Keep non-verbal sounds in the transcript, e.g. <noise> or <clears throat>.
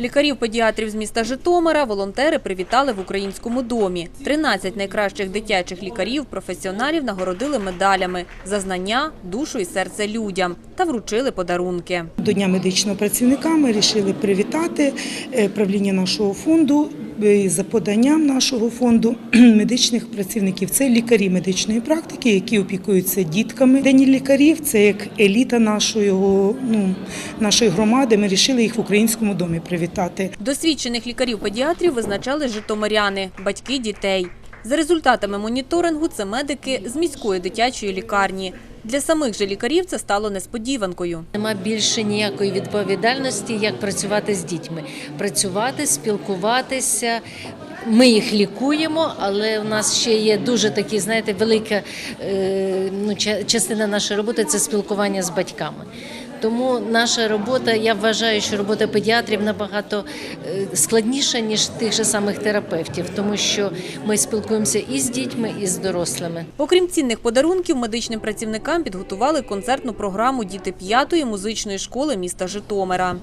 Лікарів-педіатрів з міста Житомира волонтери привітали в українському домі. 13 найкращих дитячих лікарів, професіоналів нагородили медалями за знання, душу і серце людям та вручили подарунки. До Дня медичного працівника ми вирішили привітати е, правління нашого фонду за поданням нашого фонду <clears throat> медичних працівників. Це лікарі медичної практики, які опікуються дітками. День лікарів це як еліта нашої, ну, нашої громади. Ми вирішили їх в українському домі привітати. Досвідчених лікарів-педіатрів визначали житомиряни, батьки дітей. За результатами моніторингу це медики з міської дитячої лікарні. Для самих же лікарів це стало несподіванкою. Нема більше ніякої відповідальності, як працювати з дітьми. Працювати, спілкуватися. Ми їх лікуємо, але у нас ще є дуже такі, знаєте, велика е, ну, ча- частина нашої роботи це спілкування з батьками. Тому наша робота, я вважаю, що робота педіатрів набагато е, складніша, ніж тих же самих терапевтів, тому що ми спілкуємося і з дітьми, і з дорослими. Окрім цінних подарунків, медичним працівникам підготували концертну програму Діти п'ятої музичної школи міста Житомира.